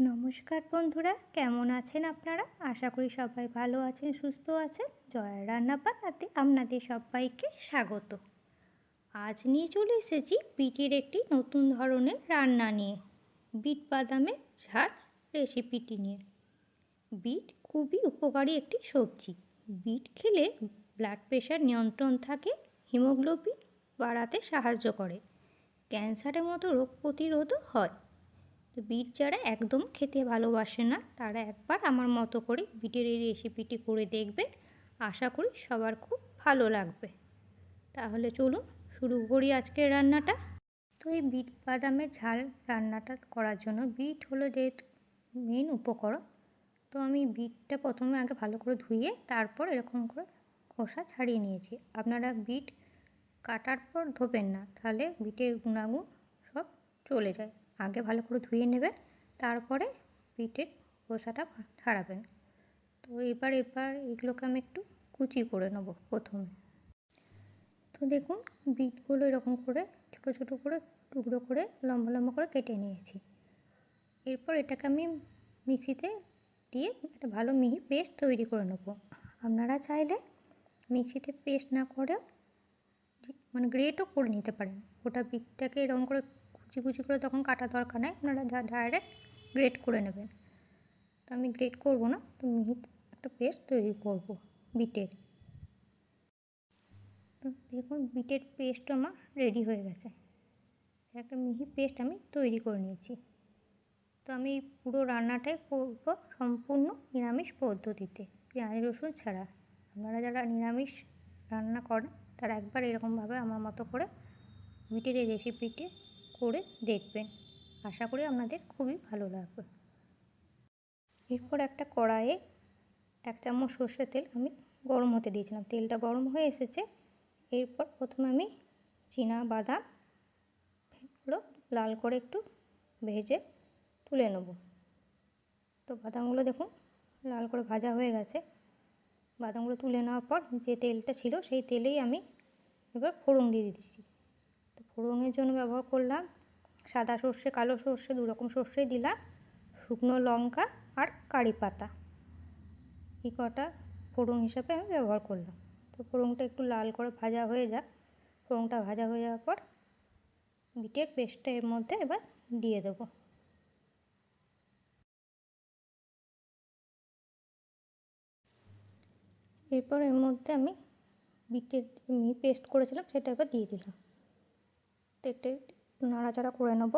নমস্কার বন্ধুরা, কেমন আছেন আপনারা? আশা করি সবাই ভালো আছেন, সুস্থ আছেন। জয়া রান্নাপাড়াতে আপনাদের সবাইকে স্বাগত। আজ নিয়ে চলে এসেছি বিটের একটি নতুন ধরনের রান্না নিয়ে। বিট বাদামের ঝাল রেসিপিটি নিয়ে। বিট খুবই উপকারী একটি সবজি। বিট খেলে ব্লাড প্রেশার নিয়ন্ত্রণ থাকে হিমোগ্লোবিন বাড়াতে সাহায্য করে। ক্যান্সারের মতো রোগ প্রতিরোধও হয়। তো বিট যারা একদম খেতে ভালোবাসে না, তারা একবার আমার মতো করে বিটের এই রেসিপিটি করে দেখবে। আশা করি সবার খুব ভালো লাগবে। তাহলে চলুন শুরু করি আজকের রান্নাটা। তো এই বিট বাদামের ঝাল রান্নাটা করার জন্য বিট হলো যেহেতু মেন উপকরণ, তো আমি বিটটা প্রথমে আগে ভালো করে ধুয়ে তারপর এরকম করে খোসা ছাড়িয়ে নিয়েছি। আপনারা বিট কাটার পর ধোবেন না, তাহলে বিটের গুণাগুণ সব চলে যায়। আগে ভালো করে ধুয়ে নেবেন তারপরে বিটের খোসাটা ছাড়াবেন তো এবার এবার এগুলোকে আমি একটু কুচি করে নেব প্রথমে। তো দেখুন, বিটগুলো এরকম করে, ছোটো ছোটো করে, টুকরো করে, লম্বা লম্বা করে কেটে নিয়েছি। এরপর এটাকে আমি মিক্সিতে দিয়ে একটা ভালো মিহি পেস্ট তৈরি করে নেব। আপনারা চাইলে মিক্সিতে পেস্ট না করেও মানে গ্রেটও করে নিতে পারেন। ওটা বিটটাকে এরকম করে কুচি করে তখন কাটা দরকার নেই, আপনারা যা ডাইরেক্ট গ্রেট করে নেবেন। তো আমি গ্রেট করব না, তো মিহি একটা পেস্ট তৈরি করব বিটের। দেখুন, বিটের পেস্ট আমার রেডি হয়ে গেছে। একটা মিহি পেস্ট আমি তৈরি করে নিয়েছি। তো আমি পুরো রান্নাটাই করব সম্পূর্ণ নিরামিষ পদ্ধতিতে, পেঁয়াজ, রসুন ছাড়া। আপনারা যারা নিরামিষ রান্না করেন, তারা একবার এরকমভাবে আমার মতো করে বিটের এই রেসিপিটি করে দেখবেন। আশা করি আপনাদের খুবই ভালো লাগবে। এরপর একটা কড়াইয়ে এক চামচ সর্ষের তেল আমি গরম হতে দিয়েছিলাম। তেলটা গরম হয়ে এসেছে। এরপর প্রথমে আমি চীনা বাদাম বাদামগুলো লাল করে একটু ভেজে তুলে নেব। তো বাদামগুলো দেখুন লাল করে ভাজা হয়ে গেছে। বাদামগুলো তুলে নেওয়ার পর যে তেলটা ছিল সেই তেলেই আমি এবার ফোড়ন দিয়ে দিচ্ছি। তো ফোড়নের জন্য ব্যবহার করলাম সাদা সর্ষে, কালো সর্ষে দু রকম সর্ষেই দিলাম শুকনো লঙ্কা আর কারি পাতা। এই কটা ফোড়ন হিসাবে আমি ব্যবহার করলাম। তো ফোড়নটা একটু লাল করে ভাজা হয়ে যাক। ফোড়নটা ভাজা হয়ে যাওয়ার পর বিটের পেস্টটা এর মধ্যে এবার দিয়ে দেবো। এরপর এর মধ্যে আমি বিটের মিহি পেস্ট করেছিলাম সেটা এবার দিয়ে দিলাম। তো এটা নাড়াচাড়া করে নেব।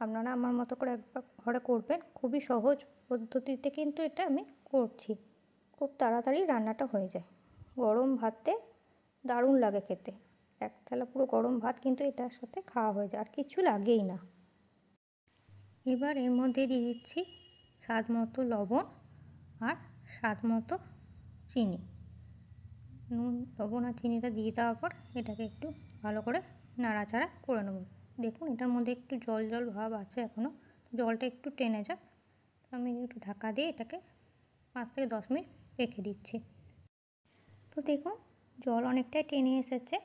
আপনারা আমার মতো করে একবার ঘরে করবেন। খুবই সহজ পদ্ধতিতে কিন্তু এটা আমি করছি। খুব তাড়াতাড়ি রান্নাটা হয়ে যায়। গরম ভাতে দারুণ লাগে খেতে। এক থালা পুরো গরম ভাত কিন্তু এটার সাথে খাওয়া হয়ে যায়, আর কিছু লাগেই না। এবার এর মধ্যে দিয়ে দিচ্ছি স্বাদ মতো লবণ আর স্বাদ মতো চিনি। নুন, লবণ আর চিনিটা দিয়ে দেওয়ার পর এটাকে একটু ভালো করে নাড়াচাড়া করে নেব। দেখুন, এটার মধ্যে একটু জল জল ভাব আছে এখনও জলটা একটু টেনে যাক। আমি একটু ঢাকা দিয়ে এটাকে পাঁচ থেকে দশ মিনিট রেখে দিচ্ছি। তো দেখুন, জল অনেকটাই টেনে এসেছে।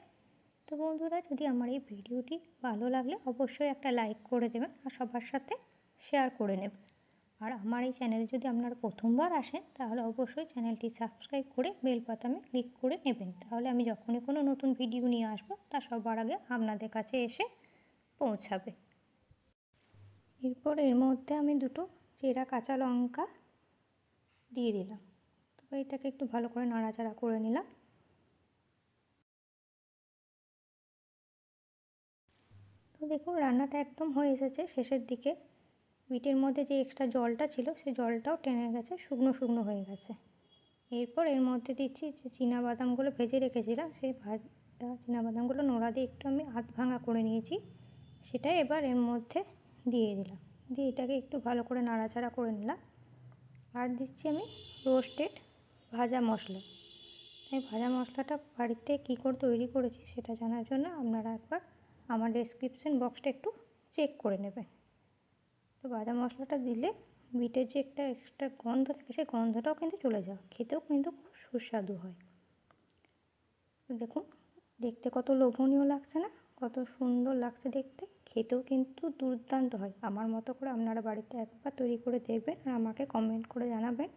তো বন্ধুরা, যদি আমার এই ভিডিওটি ভালো লাগলে অবশ্যই একটা লাইক করে দেবেন আর সবার সাথে শেয়ার করে নেবেন। আর আমার এই চ্যানেলে যদি আপনারা প্রথমবার আসেন, তাহলে অবশ্যই চ্যানেলটি সাবস্ক্রাইব করে বেল বাটনে ক্লিক করে নেবেন। তাহলে আমি যখনই কোনো নতুন ভিডিও নিয়ে আসব, তা সবার আগে আপনাদের কাছে এসে পৌঁছাবে। এরপর এর মধ্যে আমি দুটো চেরা কাঁচা লঙ্কা দিয়ে দিলাম। তো এটাকে একটু ভালো করে নাড়াচাড়া করে নিলাম। তো দেখুন, রান্নাটা একদম হয়ে এসেছে শেষের দিকে। বিটের মধ্যে যে এক্সট্রা জলটা ছিল, সে জলটাও টেনে গেছে, শুকনো শুকনো হয়ে গেছে। এরপর এর মধ্যে দিচ্ছি যে বাদামগুলো ভেজে রেখেছিলাম, সেই ভাজা বাদামগুলো নোড়া দিয়ে একটু আমি আধ ভাঙা করে নিয়েছি। সেটা এবার এর মধ্যে দিয়ে দিলাম। দিয়ে এটাকে একটু ভালো করে নাড়াচাড়া করে নিলাম। আর দিচ্ছি আমি রোস্টেড ভাজা মশলা। এই ভাজা মশলাটা বাড়িতে কী করে তৈরি করেছি সেটা জানার জন্য আপনারা একবার আমার ডেসক্রিপশান বক্সটা একটু চেক করে নেবেন। তো ভাজা মশলাটা দিলে বিটের যে একটা এক্সট্রা গন্ধ থাকে সেই গন্ধটাও কিন্তু চলে যায়। খেতেও কিন্তু খুব সুস্বাদু হয়। দেখুন, দেখতে কত লোভনীয় লাগছে না? কত সুন্দর লাগছে দেখতে। খেতেও কিন্তু দুর্দান্ত হয়। আমার মতো করে আপনারা বাড়িতে একবার তৈরি করে দেখবেন আর আমাকে কমেন্ট করে জানাবেন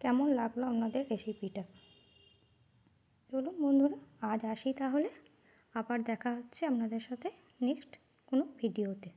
কেমন লাগল আপনাদের রেসিপিটা চলুন বন্ধুরা, আজ আসি তাহলে। আবার দেখা হচ্ছে আপনাদের সাথে নেক্সট কোনো ভিডিওতে